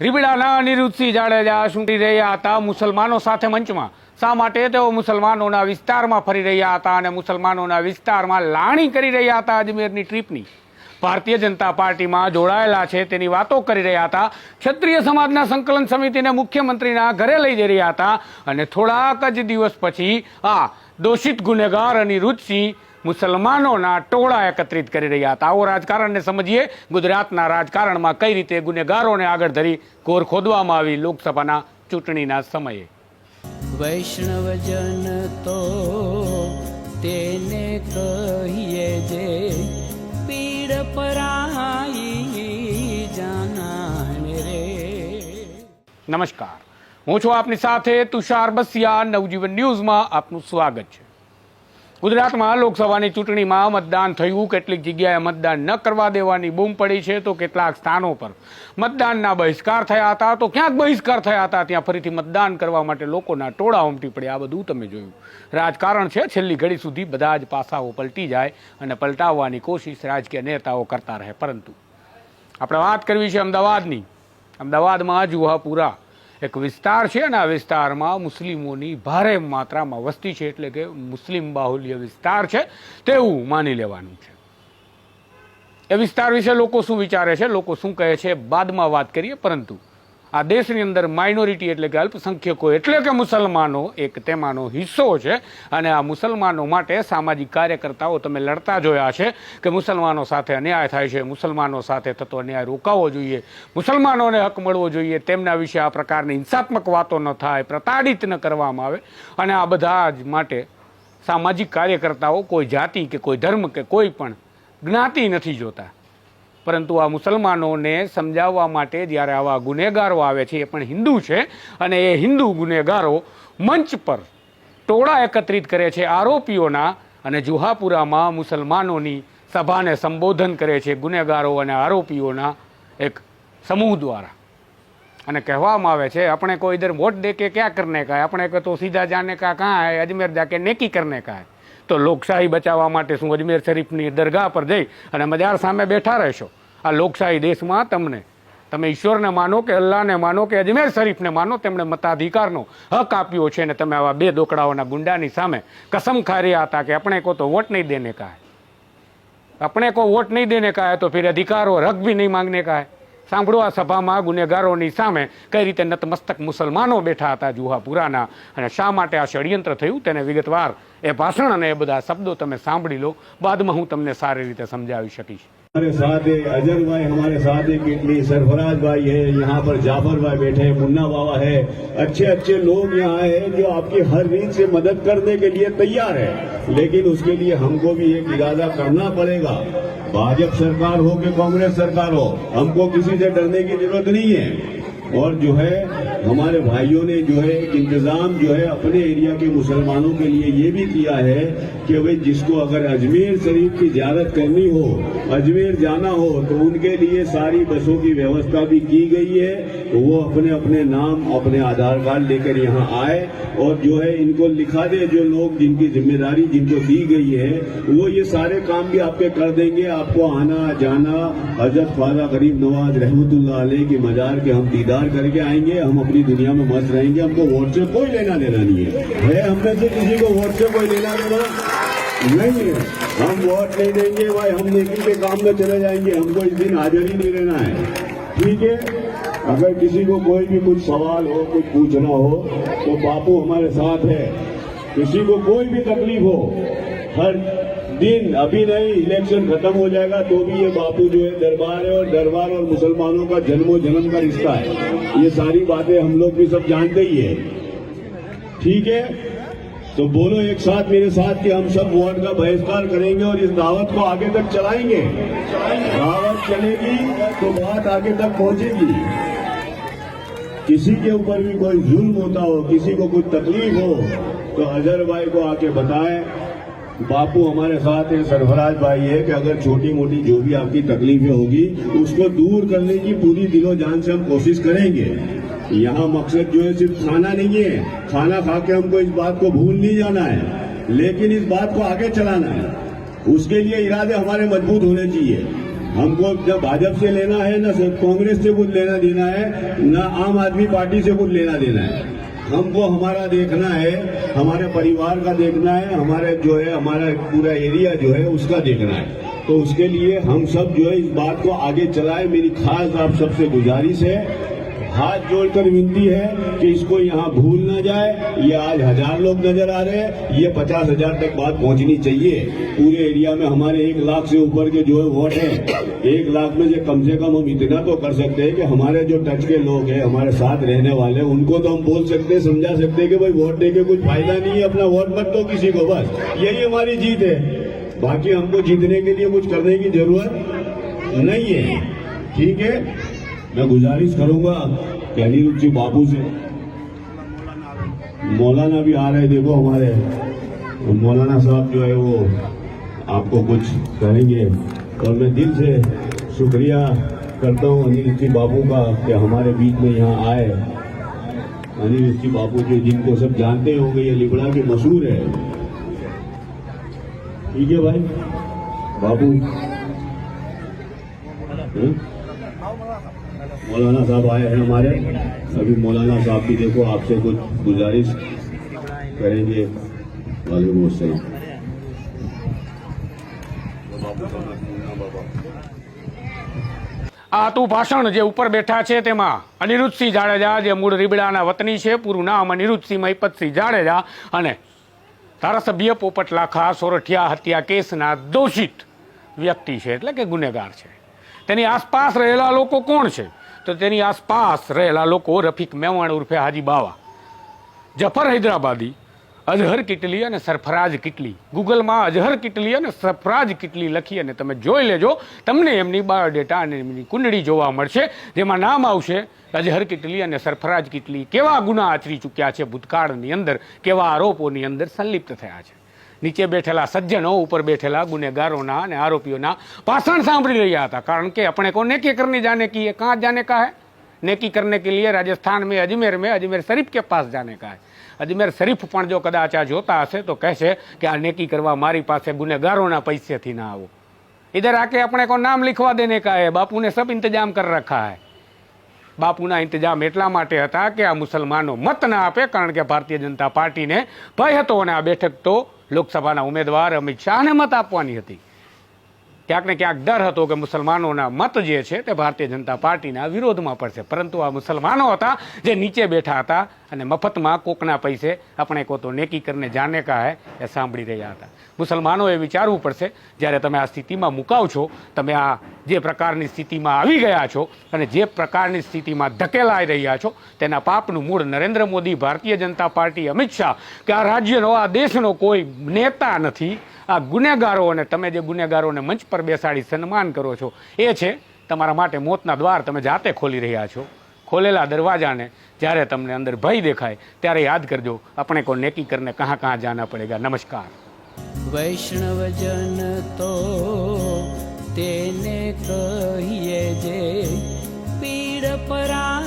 રીબડાના અનિરુદ્ધસિંહ જાડેજા શું કરી રહ્યા હતા મુસલમાનો સાથે મંચમાં. શા માટે તેઓ મુસલમાનોના વિસ્તારમાં ફરી રહ્યા હતા અને મુસલમાનોના વિસ્તારમાં લાણી કરી રહ્યા હતા અજમેરની ટ્રીપની? ભારતીય જનતા પાર્ટીમાં જોડાયેલા છે તેની વાતો કરી રહ્યા હતા. ક્ષત્રિય સમાજના સંકલન સમિતિને મુખ્યમંત્રીના ઘરે લઈ જઈ રહ્યા હતા અને થોડાક જ દિવસ પછી આ દોષિત ગુનેગાર અનિરુદ્ધસિંહ મુસલમાનોના ટોળા એકત્રિત કરી રહ્યા હતા. આવો રાજકારણને સમજીએ. ગુજરાતના રાજકારણમાં કઈ રીતે ગુનેગારોને આગળ ધરી કોર ખોદવામાં આવી લોકસભાના ચૂંટણીના સમયે? વૈષ્ણવજન તો તેને કહીએ જે પીડ પરાઈ જાનાને રે. નમસ્કાર. હું છું આપની સાથે તુષાર બસિયા. નવજીવન ન્યૂઝમાં આપનું સ્વાગત છે. ગુજરાતમાં લોકસભાની ચૂંટણીમાં મતદાન થયું. કેટલીક જગ્યાએ મતદાન ન કરવા દેવાની બૂમ પડી છે તો કેટલાક સ્થાનો પર મતદાનના બહિષ્કાર થયા હતા. તો ક્યાંક બહિષ્કાર થયા હતા? ત્યાં ફરીથી મતદાન કરવા માટે લોકોના ટોળા ઉમટી પડ્યા. આ બધું તમે જોયું. રાજકારણ છે, છેલ્લી ઘડી સુધી બધા જ પાસાઓ પલટી જાય અને પલટાવવાની કોશિશ રાજકીય નેતાઓ કરતા રહે. પરંતુ આપણે વાત કરવી છે અમદાવાદની. અમદાવાદમાં જુહાપુરા એક વિસ્તાર છે અને આ વિસ્તારમાં મુસ્લિમોની ભારે માત્રામાં વસ્તી છે, એટલે કે મુસ્લિમ બાહુલ્ય વિસ્તાર છે તેવું માની લેવાનું છે. એ વિસ્તાર વિશે લોકો શું વિચારે છે? લોકો શું કહે છે? બાદમાં વાત કરીએ, પરંતુ આ દેશની અંદર માઇનોરિટી એટલે કે અલ્પસંખ્યકો એટલે કે મુસલમાનો એક તેમાંનો હિસ્સો છે. અને આ મુસલમાનો માટે સામાજિક કાર્યકર્તાઓ તમે લડતા જોયા છે કે મુસલમાનો સાથે અન્યાય થાય છે, મુસલમાનો સાથે થતો અન્યાય રોકાવો જોઈએ, મુસલમાનોને હક મળવો જોઈએ, તેમના વિશે આ પ્રકારની હિંસાત્મક વાતો ન થાય, પ્રતાડિત ન કરવામાં આવે. અને આ બધા જ માટે સામાજિક કાર્યકર્તાઓ કોઈ જાતિ કે કોઈ ધર્મ કે કોઈ પણ જ્ઞાતિ નથી જોતા. પરંતુ આ મુસલમાનોને સમજાવવા માટે જ્યારે આવા ગુનેગારો આવે છે, એ પણ હિન્દુ છે અને એ હિન્દુ ગુનેગારો મંચ પર ટોળા એકત્રિત કરે છે આરોપીઓના અને જુહાપુરામાં મુસલમાનોની સભાને સંબોધન કરે છે ગુનેગારો અને આરોપીઓના એક સમૂહ દ્વારા. અને કહેવામાં આવે છે, આપણે કોઈ ઇધર વોટ દે કે ક્યાં કરને કા આપણે કહે તો સીધા જાને કા કાં હૈ અજમેર જાકે નેકી કરને કા તો લોકશાહી બચાવવા માટે શું અજમેર શરીફની દરગાહ પર જઈ અને મજાર સામે બેઠા રહેશો. આ લોકશાહી દેશમાં તમને, તમે ઈશ્વરને માનો કે અલ્લાહને માનો કે અજમેર શરીફને માનો, તેમણે મતાધિકારનો હક આપ્યો છે ને તમે આવા બે દોકડાઓના ગુંડાની સામે કસમ ખા રહ્યા હતા કે આપણે કો તો વોટ નહીં દેને કહે આપણે કો વોટ નહીં દેને કહે તો ફિર અધિકારો ઓર હક ભી નહીં માંગને કહે સાંભળો આ સભામાં ગુનેગારોની સામે કઈ રીતે નતમસ્તક મુસલમાનો બેઠા હતા જુહાપુરાના અને શા માટે આ ષડયંત્ર થયું તેને વિગતવાર એ ભાષણ અને એ બધા શબ્દો તમે સાંભળી લો બાદમાં હું તમને સારી રીતે સમજાવી શકીશ हमारे साथ है अजर भाई हमारे साथ है कितनी सरफराज भाई है यहाँ पर जाफर भाई बैठे हैं मुन्ना बाबा है अच्छे अच्छे लोग यहाँ हैं जो आपकी हर रीत से मदद करने के लिए तैयार है लेकिन उसके लिए हमको भी एक इरादा करना पड़ेगा भाजपा सरकार हो कि कांग्रेस सरकार हो हमको किसी से डरने की जरूरत नहीं है और जो है, हमारे भाइयों ने जो है एक इंतज़ाम जो है अपने एरिया के मुसलमानों के लिए ये भी किया है कि भाई जिसको अगर अजमेर शरीफ की जियारत करनी हो, अजमेर जाना हो तो उनके लिए सारी बसों की व्यवस्था भी की गई है। तो वो अपने अपने नाम, अपने आधार कार्ड लेकर यहाँ आए और जो है इनको लिखा दे, जो लोग जिनकी ज़िम्मेदारी जिनको दी गई है, वो ये सारे काम भी आपके कर देंगे। आपको आना जाना, हज़रत ख्वाजा गरीब नवाज़ रहमत की मजार के हम दीदार करके आएँगे, हम अपनी दुनिया में मस्त रहेंगे, हमको वोट से कोई लेना देना नहीं है। है हमने से किसी को वोट से कोई लेना देना नहीं है। हम वोट नहीं देंगे, भाई, हम नेकी के काम में चले जाएँगे, हमको इस दिन हाजिर ही नहीं रहना है। ठीक है? अगर किसी को कोई भी कुछ सवाल हो, कुछ पूछना हो तो बापू हमारे साथ है। किसी को कोई भी तकलीफ़ हो, हर दिन अभी नहीं इलेक्शन खत्म हो जाएगा तो भी ये बापू जो है दरबार है और दरबार और मुसलमानों का जन्मो जन्म का रिश्ता है। ये सारी बातें हम लोग भी सब जानते ही है। ठीक है? तो बोलो एक साथ मेरे साथ कि हम सब वोट का बहिष्कार करेंगे और इस दावत को आगे तक चलाएँगे। दावत चलेगी तो बात आगे तक पहुंचेगी। किसी के ऊपर भी कोई जुल्म होता हो, किसी को कोई तकलीफ़ हो तो अजहर भाई को आके बताएँ। बापू, हमारे साथ है सरफराज भाई है कि अगर छोटी मोटी जो भी आपकी तकलीफें होगी, उसको दूर करने की पूरी दिलो जान से हम कोशिश करेंगे। यहाँ मकसद जो है सिर्फ़ खाना नहीं है। खाना खा के हमको इस बात को भूल नहीं जाना है, लेकिन इस बात को आगे चलाना है। उसके लिए इरादे हमारे मज़बूत होने चाहिए। हमको जब भाजपा से लेना है, ना कांग्रेस से कुछ लेना देना है, ना आम आदमी पार्टी से कुछ लेना देना है। हमको हमारा देखना है, हमारे परिवार का देखना है, हमारे जो है, हमारा पूरा एरिया जो है, उसका देखना है। तो उसके लिए हम सब जो है इस बात को आगे चलाएँ। मेरी खास आप सबसे गुजारिश है हाथ जोड़कर विनती है कि इसको यहाँ भूल ना जाए। ये आज हज़ार लोग नज़र आ रहे हैं। ये पचास हज़ार तक बात पहुंचनी चाहिए। पूरे एरिया में हमारे एक लाख से ऊपर के जो है वोट है, एक लाख में से कम से कम हम इतना तो कर सकते हैं कि हमारे जो टच के लोग हैं, हमारे साथ रहने वाले, उनको तो हम बोल सकते हैं, समझा सकते हैं कि भाई वोट दे के कुछ फ़ायदा नहीं है अपना वोट मत दो किसी को, बस। यही हमारी जीत है। बाकी हमको जीतने के लिए कुछ करने की ज़रूरत नहीं है। ठीक है? मैं गुजारिश करूँगा अनिरुद्ध जी बाबू से। मौलाना भी आ रहे हैं, देखो हमारे। मौलाना साहब जो है वो आपको कुछ कहेंगे और मैं दिल से शुक्रिया करता हूँ अनिल जी बाबू का कि हमारे बीच में यहाँ आए। अनिल जी बाबू जी, जिनको सब जानते होंगे, ये लिबड़ा के मशहूर है। ठीक है भाई? बाबू? मौलाना साहब आए हैं हमारे अभी मौलाना साहब भी देखो आपसे कुछ गुजारिश करेंगे वालेकुम अस्सलाम આ હતું ભાષણ જે ઉપર બેઠા છે તેમાં અનિરુદ્ધસિંહ જાડેજા જે મૂળ રીબડાના વતની છે પૂરું નામ અનિરુદ્ધસિંહ મહિપતસિંહ જાડેજા અને ધારાસભ્ય પોપટ લાખા સોરઠિયા હત્યા કેસના દોષિત વ્યક્તિ છે એટલે કે ગુનેગાર છે તેની આસપાસ રહેલા લોકો કોણ છે? તો તેની આસપાસ રહેલા લોકો રફીક મેવાણ ઉર્ફે હાજી બાવા, જફર હૈદરાબાદી, અઝહર કિટલી અને સરફરાજ કિટલી. ગૂગલમાં અઝહર કિટલી અને સરફરાજ કિટલી લખી અને તમે જોઈ લેજો, તમને એમની બાયોડેટા અને એમની કુંડળી જોવા મળશે, જેમાં નામ આવશે અઝહર કિટલી અને સરફરાજ કિટલી કેવા ગુના આચરી ચૂક્યા છે ભૂતકાળની અંદર, કેવા આરોપોની અંદર સંલિપ્ત થયા છે. નીચે બેઠેલા સજ્જનો ઉપર બેઠેલા ગુનેગારોના અને આરોપીઓના ભાષણ સાંભળી રહ્યા હતા કારણ કે આપણે को नेकी करने जाने की है कहाँ जाने का है नेकी करने के लिए राजस्थान में अजमेर में अजमेर शरीफ के पास जाने का है અજમેર શરીફ પણ જો કદાચ આ જોતા હશે તો કહેશે કે આ નેકી કરવા મારી પાસે ગુનેગારોના પૈસેથી ના આવો इधर आके अपने को नाम लिखवा देने का है बापू ने सब इंतजाम कर रखा है બાપુના ઇંતજામ એટલા માટે હતા કે આ મુસલમાનો મત ના આપે કારણ કે ભારતીય જનતા પાર્ટીને ભય હતો અને આ બેઠક તો લોકસભાના ઉમેદવાર અમિત શાહને મત આપવાની હતી. ક્યાંક ને ક્યાંક ડર હતો કે મુસલમાનોના મત જે છે તે ભારતીય જનતા પાર્ટીના વિરોધમાં પડશે. પરંતુ આ મુસલમાનો હતા જે નીચે બેઠા હતા અને મફતમાં કોકના પૈસે આપણે કો તો નેકી કરીને જાને કા હે એ સાંભળી રહ્યા હતા. મુસલમાનોએ વિચારવું પડશે, જ્યારે તમે આ સ્થિતિમાં મુકાવ છો, તમે આ જે પ્રકારની સ્થિતિમાં આવી ગયા છો અને જે પ્રકારની સ્થિતિમાં ધકેલાઈ રહ્યા છો, તેના પાપનું મૂળ નરેન્દ્ર મોદી, ભારતીય જનતા પાર્ટી, અમિત શાહ, કે આ રાજ્યનો, આ દેશનો કોઈ નેતા નથી, આ ગુનેગારો અને તમે જે ગુનેગારોને મંચ પર બેસાડી સન્માન કરો છો, એ છે તમારા માટે મોતના દ્વાર તમે જાતે ખોલી રહ્યા છો. ખોલેલા દરવાજાને જ્યારે તમને અંદર ભય દેખાય, ત્યારે યાદ કરજો, આપણે કો નેકી કરને કહાં કહાં જાના પડેગા. નમસ્કાર. વૈષ્ણવજન તો તેને કહીએ જે પીડ પરા